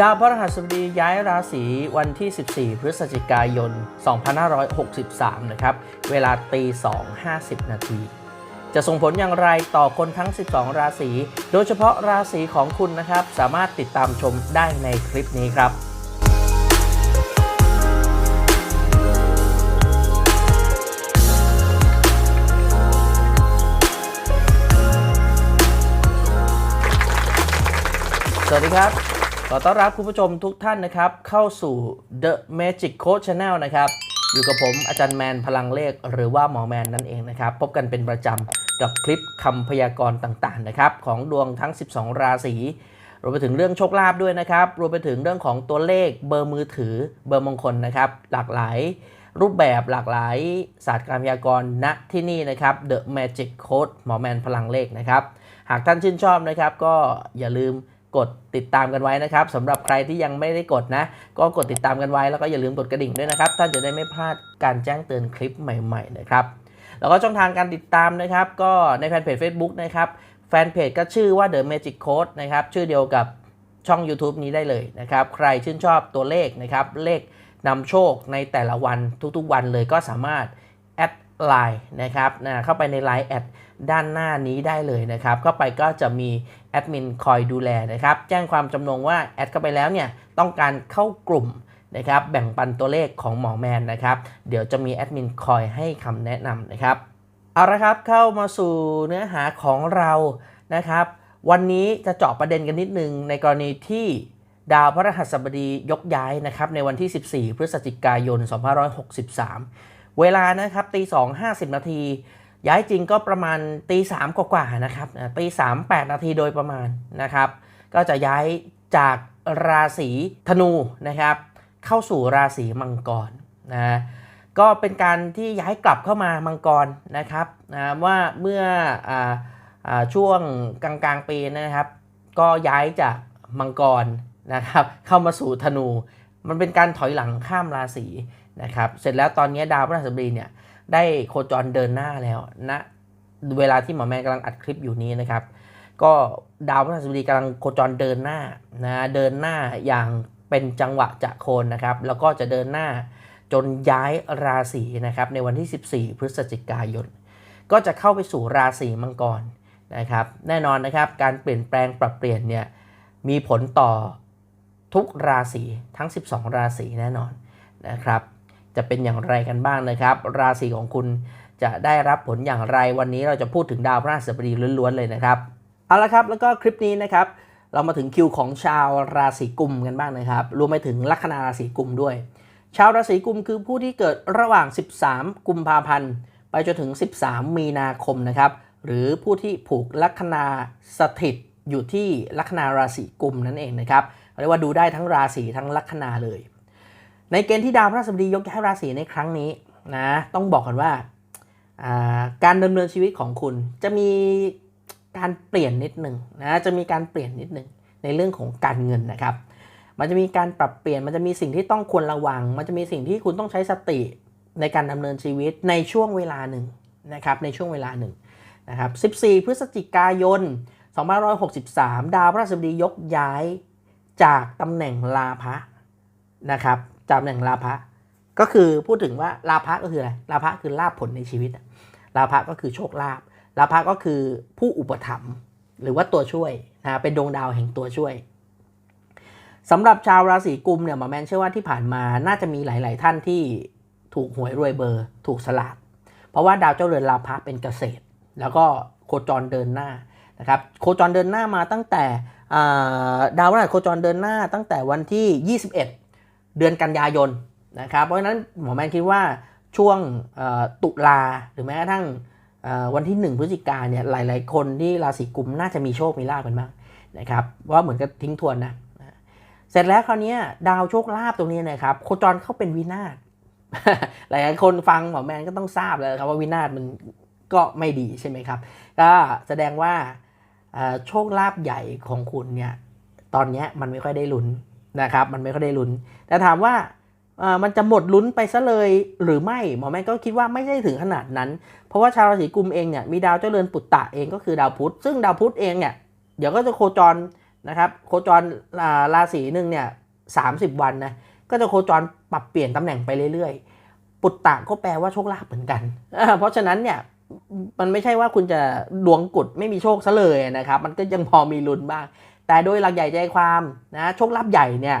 ดาวพฤหัสบดีย้ายราศีวันที่ 14 พฤศจิกายน 2563 นะครับ เวลาตี2 50 นาที จะส่งผลอย่างไรต่อคนทั้ง 12 ราศี โดยเฉพาะราศีของคุณนะครับ สามารถติดตามชมได้ในคลิปนี้ครับสวัสดีครับ ขอต้อนรับคุณผู้ชมทุกท่านนะครับ เข้าสู่ The Magic Coach Channel นะครับ อยู่กับผมอาจารย์แมนพลังเลขหรือว่าหมอแมนนั่นเองนะครับ พบกันเป็นประจำกับคลิปคำพยากรณ์ต่างๆนะครับ ของดวงทั้ง 12 ราศีรวมไปถึงเรื่องโชคลาภด้วยนะครับ รวมไปถึงเรื่องของตัวเลขเบอร์มือถือเบอร์มงคลนะครับ หลากหลายรูปแบบหลากหลายศาสตร์การพยากรณ์ณที่นี่นะครับ The Magic Code หมอแมนพลังเลขนะครับ หากท่านชื่นชอบนะครับ ก็อย่าลืม กดติดตามกันไว้นะครับสำหรับใครที่ยังไม่ได้กดนะ ก็กดติดตามกันไว้แล้วก็อย่าลืมกดกระดิ่งด้วยนะครับท่านจะได้ไม่พลาดการแจ้งเตือนคลิปใหม่ๆนะครับแล้วก็ช่องทางการติดตามนะครับ ก็ในแฟนเพจ Facebook นะครับแฟนเพจก็ชื่อว่า The Magic Code นะครับชื่อเดียวกับช่อง YouTube นี้ได้เลยนะครับ ใครชื่นชอบตัวเลขนะครับ เลขนำโชคในแต่ละวันทุกๆวันเลยก็สามารถแอดไลน์นะครับนะเข้าไปใน Line แอดด้านหน้านี้ได้เลยนะครับ เข้าไปก็จะมี แอดมินคอยดูแลนะครับ แจ้งความจำนงว่าแอดเข้าไปแล้วเนี่ยต้องการเข้ากลุ่มนะครับแบ่งปันตัวเลขของหมอแมนนะครับ เดี๋ยวจะมีแอดมินคอยให้คำแนะนำนะครับ เอาละครับเข้ามาสู่เนื้อหาของเรานะครับ วันนี้จะเจาะประเด็นกันนิดนึงในกรณีที่ดาวพระรหัสบดียกย้ายนะครับในวันที่ 14 พฤศจิกายน 2563 เวลานะครับตี2 50 นาที ย้ายจริงก็ประมาณตีสามกว่าๆนะครับตีสามแปดนาทีโดยประมาณนะครับ ก็จะย้ายจากราศีธนูนะครับ เข้าสู่ราศีมังกรนะก็เป็นการที่ย้ายกลับเข้ามามังกรนะครับนะว่าเมื่อออช่วงกลางๆปีนะครับ ก็ย้ายจากมังกรนะครับ เข้ามาสู่ธนู มันเป็นการถอยหลังข้ามราศีนะครับ เสร็จแล้วตอนนี้ดาวพฤหัสบดีเนี่ย ได้โคจรเดินหน้าแล้วนะเวลาที่หมอแมนกำลังอัดคลิปอยู่นี้นะครับ ก็ดาวพฤหัสบดีกำลังโคจรเดินหน้านะเดินหน้าอย่างเป็นจังหวะจะโคนนะครับ แล้วก็จะเดินหน้าจนย้ายราศีนะครับในวันที่ 14 พฤศจิกายน ก็จะเข้าไปสู่ราศีมังกรนะครับ แน่นอนนะครับการเปลี่ยนแปลงปรับเปลี่ยนเนี่ยมีผลต่อทุกราศีทั้ง 12 ราศีแน่นอนนะครับ จะเป็นอย่างไรกันบ้างนะครับ ราศีของคุณจะได้รับผลอย่างไรวันนี้เราจะพูดถึงดาวพฤหัสบดีล้วนๆเลยนะครับเอาละครับแล้วก็คลิปนี้นะครับ เรามาถึงคิวของชาวราศีกุมกันบ้างนะครับรวมไปถึงลัคนาราศีกุมด้วย ชาวราศีกุมคือผู้ที่เกิดระหว่าง 13 กุมภาพันธ์ไปจนถึง 13 มีนาคมนะครับ หรือผู้ที่ผูกลัคนาสถิตอยู่ที่ลัคนาราศีกุมนั่นเองนะครับเรียกว่าดูได้ทั้งราศีทั้งลัคนาเลย ในเกณฑ์ที่ดาวพฤหัสบดียกย้ายราศีในครั้งนี้นะต้องบอกกันว่าการดำเนินชีวิตของคุณจะมีการเปลี่ยนนิดหนึ่งนะจะมีการเปลี่ยนนิดหนึ่งในเรื่องของการเงินนะครับ มันจะมีการปรับเปลี่ยนมันจะมีสิ่งที่ต้องควรระวัง มันจะมีสิ่งที่คุณต้องใช้สติในการดำเนินชีวิตในช่วงเวลาหนึ่งนะครับในช่วงเวลาหนึ่งนะครับ 14 พฤศจิกายน 2563 ดาวพฤหัสบดียกย้ายจากตำแหน่งลาภะนะครับ จากตำแหน่งลาภะก็คือพูดถึงว่าลาภะก็คืออะไรลาภะคือลาภผลในชีวิตลาภะก็คือโชคลาภลาภะก็คือผู้อุปถัมภ์หรือว่าตัวช่วยนะเป็นดวงดาวแห่งตัวช่วยสำหรับชาวราศีกุมเนี่ยหมอแมนเชื่อว่าที่ผ่านมาน่าจะมีหลาย ๆ ท่านที่ถูกหวยรวยเบอร์ ถูกสลากเพราะว่าดาวเจ้าเรือนลาภะเป็นเกษตร แล้วก็โคจรเดินหน้านะครับโคจรเดินหน้ามาตั้งแต่ดาวพฤหัสโคจรเดินหน้าตั้งแต่วันที่ 21 เดือนกันยายนนะครับเพราะฉะนั้นหมอแมนคิดว่าช่วงตุลาหรือแม้กระทั่งวันที่ 1 พฤศจิกาเนี่ยหลาย ๆ คนที่ราศีกุมน่าจะมีโชคมีลาภกันบ้างนะครับว่าเหมือนกับทิ้งทวนนะเสร็จแล้วคราวนี้ดาวโชคลาภตรงนี้นะครับโคจรเข้าเป็นวินาศหลายๆคนฟังหมอแมนก็ต้องทราบแล้วครับว่าวินาศมันก็ไม่ดีใช่ไหมครับ ก็แสดงว่าโชคลาภใหญ่ของคุณเนี่ยตอนนี้มันไม่ค่อยได้ลุ้น นะครับ มันไม่ค่อยได้ลุ้น แต่ถามว่ามันจะหมดลุ้นไปซะเลยหรือไม่หมอแม่ก็คิดว่าไม่ได้ถึงขนาดนั้น เพราะว่าชาวราศีกุมเองเนี่ยมีดาวเจ้าเรือนปุตตะเองก็คือดาวพุธ ซึ่งดาวพุธเองเนี่ยเดี๋ยวก็จะโคจรนะครับโคจรราศีหนึ่งเนี่ยสาวันนะก็จะโคจรปรับเปลี่ยนตำแหน่งไปเรื่อยๆ ปุตตะก็แปลว่าโชคลาภเหมือนกัน เพราะฉะนั้นเนี่ยมันไม่ใช่ว่าคุณจะดวงกุดไม่มีโชคซะเลยนะครับ มันก็ยังพอมีลุ้นบ้าง แต่โดยหลักใหญ่ใจความนะโชคลาภใหญ่เนี่ย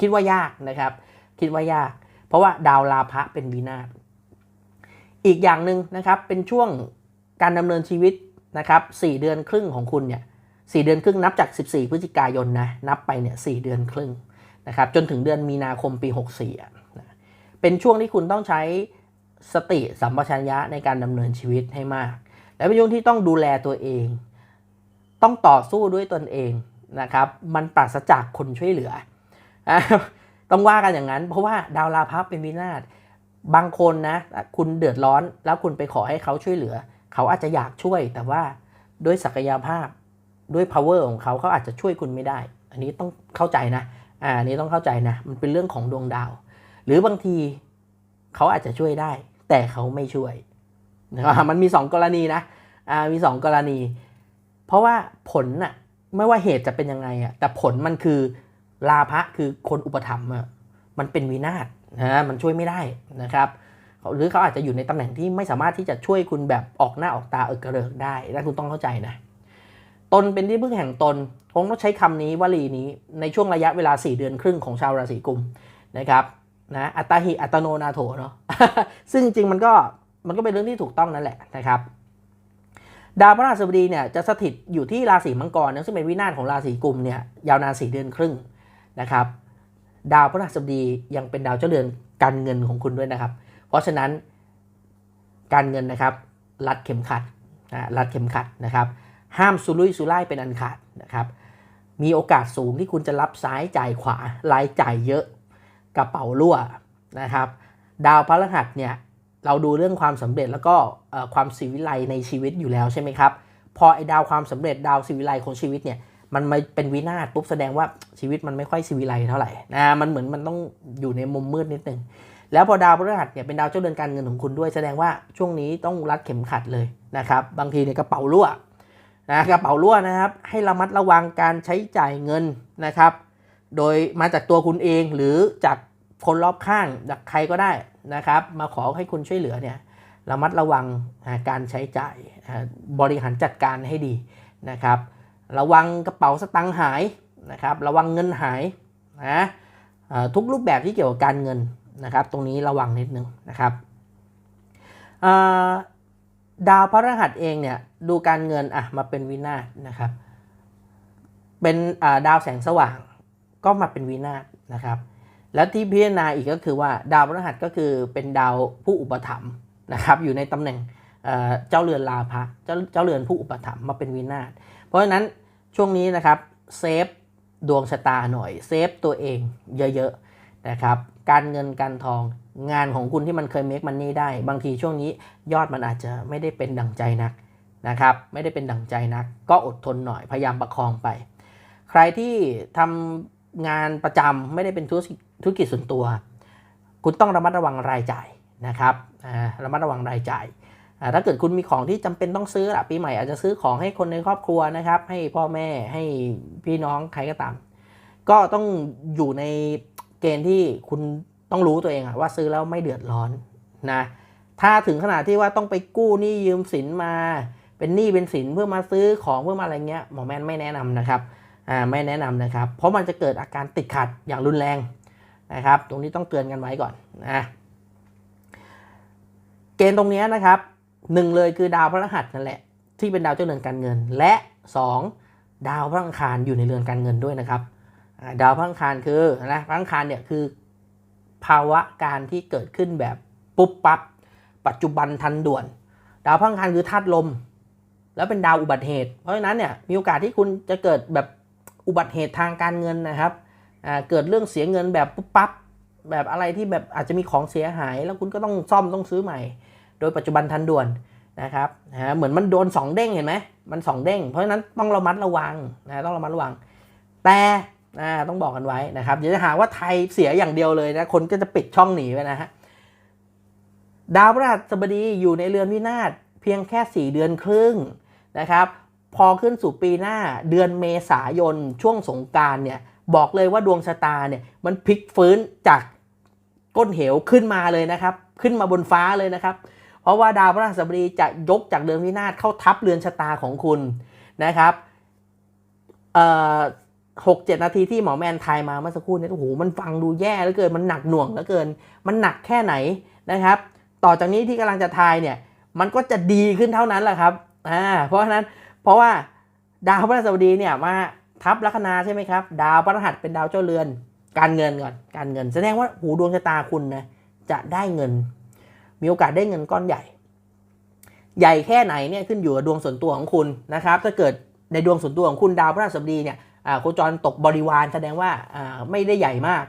คิดว่ายากนะครับ คิดว่ายาก เพราะว่าดาวลาภะเป็นวินาศอีกอย่างหนึ่งนะครับเป็นช่วงการดำเนินชีวิตนะครับ4เดือนครึ่งของคุณเนี่ยสเดือนครึ่งนับจาก 14 พฤศจิกายนนะนับไปเนี่ยสเดือนครึ่งนะครับจนถึงเดือนมีนาคมปี 64อะนะเป็นช่วงที่คุณต้องใช้สติสัมปชัญญะในการดำเนินชีวิตให้มาก และเป็นช่วงที่ต้องดูแลตัวเอง ต้องต่อสู้ด้วยตนเองนะครับ มันปราศจากคนช่วยเหลือ ต้องว่ากันอย่างนั้น เพราะว่าดาวราพับเป็นวินาศบางคนนะ คุณเดือดร้อน แล้วคุณไปขอให้เขาช่วยเหลือ เขาอาจจะอยากช่วย แต่ว่าด้วยศักยภาพด้วย power ของเขาเขาอาจจะช่วยคุณไม่ได้ อันนี้ต้องเข้าใจนะอ่าอันนี้ต้องเข้าใจนะ มันเป็นเรื่องของดวงดาว หรือบางทีเขาอาจจะช่วยได้ แต่เขาไม่ช่วยนะมันมี 2 กรณีนะอ่ามี 2 กรณี เพราะว่าผลน่ะไม่ว่าเหตุจะเป็นยังไงอะแต่ผลมันคือลาภะคือคนอุปถัมภ์อะมันเป็นวินาศนะมันช่วยไม่ได้นะครับหรือเขาอาจจะอยู่ในตำแหน่งที่ไม่สามารถที่จะช่วยคุณแบบออกหน้าออกตาเอิกกระเริกได้และคุณต้องเข้าใจนะตนเป็นที่พึ่งแห่งตนคงต้องใช้คำนี้วลีนี้ในช่วงระยะเวลา 4 เดือนครึ่งของชาวราศีกุมนะครับนะอัตหิอัตโนนาโถเนาะซึ่งจริงมันก็มันก็เป็นเรื่องที่ถูกต้องนั่นแหละนะครับ ดาวพระราชบดีเนี่ยจะสถิตอยู่ที่ราศีมังกรนะซึ่งเป็นวินาศของราศีกุมเนี่ยยาวนาน4เดือนครึ่งนะครับ ดาวพระราชบดียังเป็นดาวเจ้าเรือนการเงินของคุณด้วยนะครับ เพราะฉะนั้นการเงินนะครับรัดเข็มขัดนะรัดเข็มขัดนะครับ ห้ามสุรุ่ยสุร่ายเป็นอันขาดนะครับมีโอกาสสูงที่คุณจะรับซ้ายจ่ายขวารายจ่ายเยอะกระเป๋ารั่วนะครับ ดาวพฤหัสเนี่ย เราดูเรื่องความสำเร็จแล้วก็ความสิวิไลในชีวิตอยู่แล้วใช่ไหมครับ พอไอ้ดาวความสำเร็จดาวสิวิไลของชีวิตเนี่ยมันมาเป็นวินาศปุ๊บแสดงว่าชีวิตมันไม่ค่อยสิวิไลเท่าไหร่นะมันเหมือนมันต้องอยู่ในมุมมืดนิดนึงแล้วพอดาวพฤหัสเนี่ยเป็นดาวเจ้าเรือนการเงินของคุณด้วยแสดงว่าช่วงนี้ต้องรัดเข็มขัดเลยนะครับ บางทีเนี่ยกระเป๋ารั่วนะกระเป๋ารั่วนะครับ ให้ระมัดระวังการใช้จ่ายเงินนะครับ โดยมาจากตัวคุณเองหรือจากคนรอบข้างจากใครก็ได้ นะครับ มาขอให้คุณช่วยเหลือเนี่ยระมัดระวังการใช้จ่ายบริหารจัดการให้ดีนะครับ ระวังกระเป๋าสตังค์หายนะครับ ระวังเงินหายนะทุกรูปแบบที่เกี่ยวกับการเงินนะครับ ตรงนี้ระวังนิดนึงนะครับดาวพระรหัสเองเนี่ยดูการเงินอะมาเป็นวินาศนะครับ เป็นดาวแสงสว่างก็มาเป็นวินาศนะครับ แล้วที่พิจารณาอีกก็คือว่าดาวพระหัสก็คือเป็นดาวผู้อุปถัมภ์นะครับอยู่ในตำแหน่งเเจ้าเรือนลาภะเจ้าเจ้าเรือนผู้อุปถัมภ์มาเป็นวินาศเพราะฉะนั้นช่วงนี้นะครับเซฟดวงชะตาหน่อยเซฟตัวเองเยอะๆนะครับการเงินการทองงานของคุณที่มันเคยเมคมันนี่ได้ บางทีช่วงนี้ยอดมันอาจจะไม่ได้เป็นดั่งใจนักนะครับไม่ได้เป็นดั่งใจนัก ก็อดทนหน่อยพยายามประคองไป ใครที่ทำงานประจำไม่ได้เป็นธุรกิจ ธุรกิจส่วนตัว คุณต้องระมัดระวังรายจ่ายนะครับระมัดระวังรายจ่าย ถ้าเกิดคุณมีของที่จำเป็นต้องซื้อละปีใหม่อาจจะซื้อของให้คนในครอบครัวนะครับ ให้พ่อแม่ให้พี่น้องใครก็ตาม ก็ต้องอยู่ในเกณฑ์ที่คุณต้องรู้ตัวเองว่าซื้อแล้วไม่เดือดร้อนนะถ้าถึงขนาดที่ว่าต้องไปกู้หนี้ยืมสินมา เป็นหนี้เป็นสินเพื่อมาซื้อของเพื่อมาอะไรเงี้ยหมอแมนไม่แนะนำนะครับอ่าไม่แนะนำนะครับ เพราะมันจะเกิดอาการติดขัดอย่างรุนแรง นะครับ ตรงนี้ต้องเตือนกันไว้ก่อนนะเกณฑ์ตรงนี้นะครับหนึ่งเลยคือดาวพฤหัสนั่นแหละที่เป็นดาวเจ้าเรือนการเงิน และสองดาวพระอังคารอยู่ในเรือนการเงินด้วยนะครับ ดาวพระอังคารคือนะพระอังคารเนี่ยคือภาวะการที่เกิดขึ้นแบบปุ๊บปั๊บปัจจุบันทันด่วน ดาวพระอังคารคือธาตุลม แล้วเป็นดาวอุบัติเหตุ เพราะฉะนั้นเนี่ยมีโอกาสที่คุณจะเกิดแบบอุบัติเหตุทางการเงินนะครับ เกิดเรื่องเสียเงินแบบปุ๊บปั๊บแบบอะไรที่แบบอาจจะมีของเสียหาย แล้วคุณก็ต้องซ่อมต้องซื้อใหม่ โดยปัจจุบันทันด่วนนะครับนะเหมือนมันโดนสองเด้งเห็นไหมมันสองเด้ง เพราะฉะนั้นต้องระมัดระวังนะต้องระมัดระวัง แต่อ่าต้องบอกกันไว้นะครับอย่าจะหาว่าไทยเสียอย่างเดียวเลยนะคนก็จะปิดช่องหนีไปนะฮะดาวพฤหัสบดีอยู่ในเรือนวินาศเพียงแค่ 4 เดือนครึ่งนะครับ พอขึ้นสู่ปีหน้าเดือนเมษายนช่วงสงการเนี่ย บอกเลยว่าดวงชะตาเนี่ยมันพลิกฟื้นจากก้นเหวขึ้นมาเลยนะครับ ขึ้นมาบนฟ้าเลยนะครับ เพราะว่าดาวพฤหัสบดีจะยกจากเดือนวินาศเข้าทับเรือนชะตาของคุณนะครับเอ่อหกเจ็ดนาทีที่หมอแมนทายมาเมื่อสักครู่เนี่ยโอ้โหมันฟังดูแย่เหลือเกินมันหนักหน่วงเหลือเกิน มันหนักแค่ไหนนะครับ ต่อจากนี้ที่กำลังจะทายเนี่ยมันก็จะดีขึ้นเท่านั้นแหละครับอ่าเพราะฉะนั้นเพราะว่าดาวพฤหัสบดีเนี่ยมา ทับลัคนาใช่ไหมครับ ดาวพฤหัสเป็นดาวเจ้าเรือน การเงินก่อน การเงิน แสดงว่าหูดวงชะตาคุณนะจะได้เงิน มีโอกาสได้เงินก้อนใหญ่ ใหญ่แค่ไหนเนี่ยขึ้นอยู่กับดวงส่วนตัวของคุณนะครับ ถ้าเกิดในดวงส่วนตัวของคุณดาวพฤหัสบดีเนี่ยโคจรตกบริวารแสดงว่าไม่ได้ใหญ่มาก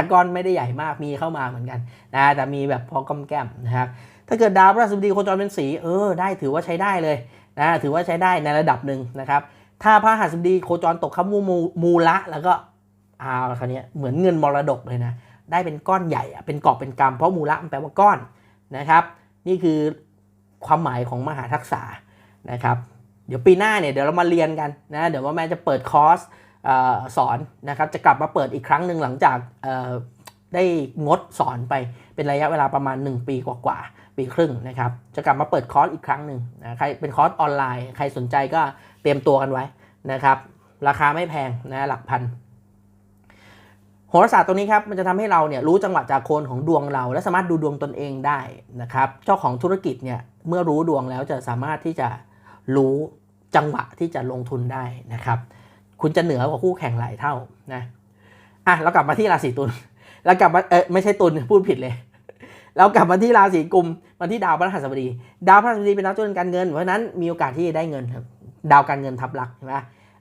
าก้อนไม่ได้ใหญ่มากมีเข้ามาเหมือนกันนะแต่มีแบบพอกำแก้มนะครับถ้าเกิดดาวพฤหัสบดีโคจรเป็นสีเออได้ถือว่าใช้ได้เลยนะถือว่าใช้ได้ในระดับหนึ่งนะครับ ถ้าพระหัสบดีโคจรตกข้ามูมูมูละ แล้วก็เอาคราวนี้เหมือนเงินมรดกเลยนะ ได้เป็นก้อนใหญ่อะเป็นกอบเป็นกำเพราะมูละมันแปลว่าก้อนนะครับ นี่คือความหมายของมหาทักษะนะครับ เดี๋ยวปีหน้าเนี่ยเดี๋ยวเรามาเรียนกันนะเดี๋ยวว่าแม่จะเปิดคอร์สออสอนนะครับ จะกลับมาเปิดอีกครั้งหนึ่งหลังจากได้งดสอนไปเป็นระยะเวลาประมาณ 1 ปีกว่าๆ ปีครึ่งนะครับ จะกลับมาเปิดคอร์สอีกครั้งหนึ่งนะใครเป็นคอร์สออนไลน์ ใครสนใจก็เตรียมตัวกันไว้นะครับ ราคาไม่แพงนะหลักพันโหราศาสตร์ตัวนี้ครับมันจะทำให้เราเนี่ยรู้จังหวะจากโคนของดวงเรา และสามารถดูดวงตนเองได้นะครับ เจ้าของธุรกิจเนี่ยเมื่อรู้ดวงแล้วจะสามารถที่จะรู้จังหวะที่จะลงทุนได้นะครับ คุณจะเหนือกว่าคู่แข่งหลายเท่านะอะเรากลับมาที่ราศีตุลเรากลับมาเออไม่ใช่ตุลพูดผิดเลย เรากลับมาที่ราศีกุมมาที่ดาวพฤหัสบดี ดาวพฤหัสบดีเป็นดาวเจ้าเรือนการเงิน เพราะนั้นมีโอกาสที่จะได้เงินครับ ดาวการเงินทับหลักใช่ไหม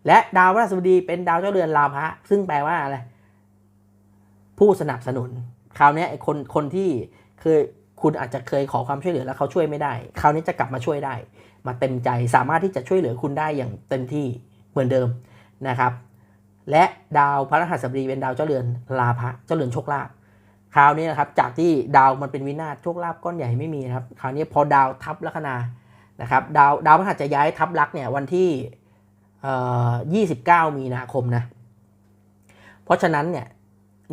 และดาวพฤหัสบดีเป็นดาวเจ้าเรือนลาภะซึ่งแปลว่าอะไรผู้สนับสนุน คราวนี้คนคนที่เคยคุณอาจจะเคยขอความช่วยเหลือแล้วเขาช่วยไม่ได้ คราวนี้จะกลับมาช่วยได้ มาเต็มใจสามารถที่จะช่วยเหลือคุณได้อย่างเต็มที่เหมือนเดิมนะครับ และดาวพระรหัสบดีเป็นดาวเจ้าเรือนลาภะเจ้าเรือนโชคลาภ คราวนี้นะครับจากที่ดาวมันเป็นวินาศโชคลาภก้อนใหญ่ไม่มีนะครับคราวนี้พอดาวทับลัคนานะครับดาวดาวพฤหัสจะย้ายทับลักเนี่ยวันที่เอ่อ29มีนาคมนะเพราะฉะนั้นเนี่ย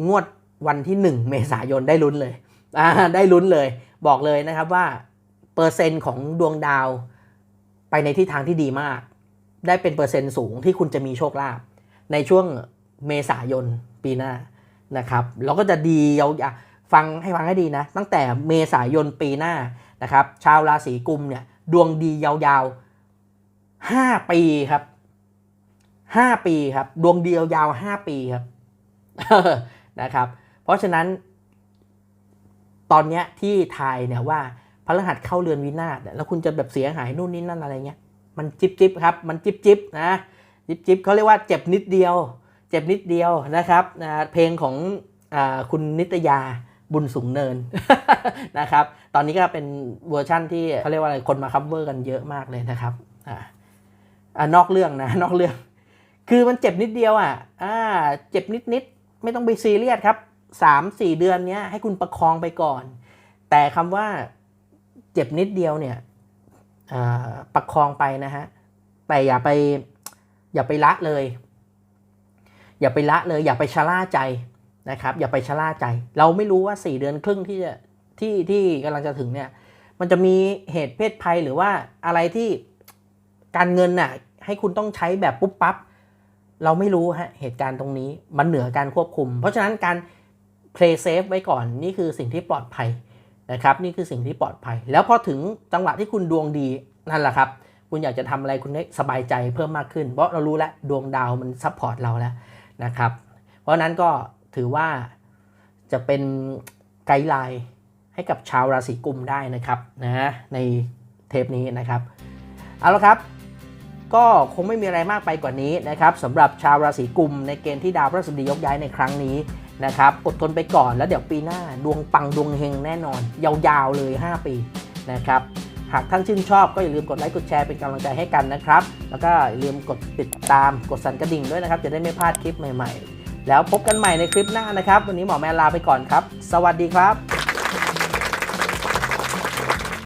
งวดวันที่ 1 เมษายนได้ลุ้นเลยได้ลุ้นเลย บอกเลยนะครับว่าเปอร์เซ็นต์ของดวงดาวไปในทิศทางที่ดีมาก ได้เป็นเปอร์เซ็นต์สูงที่คุณจะมีโชคลาภในช่วงเมษายนปีหน้า นะครับแล้วก็จะดียาวฟังให้ฟังให้ดีนะ ตั้งแต่เมษายนปีหน้านะครับ ชาวราศีกุมเนี่ยดวงดียาวๆห้าปีครับห้าปีครับ ดวงเดียวยาวห้าปีครับนะครับ เพราะฉะนั้น ตอนเนี้ยที่ทายเนี่ยว่าพฤหัสเข้าเรือนวินาศแล้วคุณจะแบบเสียหายนู่นนี่นั่นอะไรเงี้ยมันจิบจิบครับ มันจิบจิบนะจิบจิบเขาเรียกว่าเจ็บนิดเดียว จ็บนิดเดียวนะครับเพลงของอคุณนิตยาบุญสูงเนินนะครับ ตอนนี้ก็เป็นเวอร์ชั่นที่เขาเรียกว่าอะไรคนมาคัฟเวอร์กันเยอะมากเลยนะครับอ่านอกเรื่องนะนอกเรื่อง คือมันเจ็บนิดเดียวอะอ่าเจ็บนิดนิดๆไม่ต้องไปซีเรียสครับสามสี่เดือนเนี้ยให้คุณประคองไปก่อน แต่คำว่าเจ็บนิดเดียวเนี่ยประคองไปนะฮะแต่อย่าไปอย่าไปละเลย อย่าไปละเลยอย่าไปชะล่าใจนะครับ อย่าไปชะล่าใจ เราไม่รู้ว่า 4 เดือนครึ่งที่จะที่ที่กำลังจะถึงเนี่ย มันจะมีเหตุเพศภัยหรือว่าอะไรที่การเงินน่ะให้คุณต้องใช้แบบปุ๊บปั๊บเราไม่รู้ฮะเหตุการณ์ตรงนี้มันเหนือการควบคุม เพราะฉะนั้นการ play safe ไว้ก่อนนี่คือสิ่งที่ปลอดภัยนะครับ นี่คือสิ่งที่ปลอดภัย แล้วพอถึงจังหวะที่คุณดวงดีนั่นแหละครับ คุณอยากจะทำอะไรคุณได้สบายใจเพิ่มมากขึ้น เพราะเรารู้แล้วดวงดาวมันซัพพอร์ตเราแล้ว นะครับ เพราะนั้นก็ถือว่าจะเป็นไกด์ไลน์ให้กับชาวราศีกุมได้นะครับนะในเทปนี้นะครับ เอาละครับก็คงไม่มีอะไรมากไปกว่านี้นะครับสำหรับชาวราศีกุมในเกณฑ์ที่ดาวพฤหัสบดียกย้ายในครั้งนี้นะครับอดทนไปก่อนแล้วเดี๋ยวปีหน้าดวงปังดวงเฮงแน่นอน ยาวๆเลย 5 ปีนะครับากท่านชื่นชอบก็อย่าลืมกดไลค์กดแชร์เป็นกำลังใจให้กันนะครับ แล้วก็อย่าลืมกดติดตามกดสั่นกระดิ่งด้วยนะครับ จะได้ไม่พลาดคลิปใหม่ ๆ แล้วพบกันใหม่ในคลิปหน้านะครับ วันนี้หมอแมนลาไปก่อนครับ สวัสดีครับ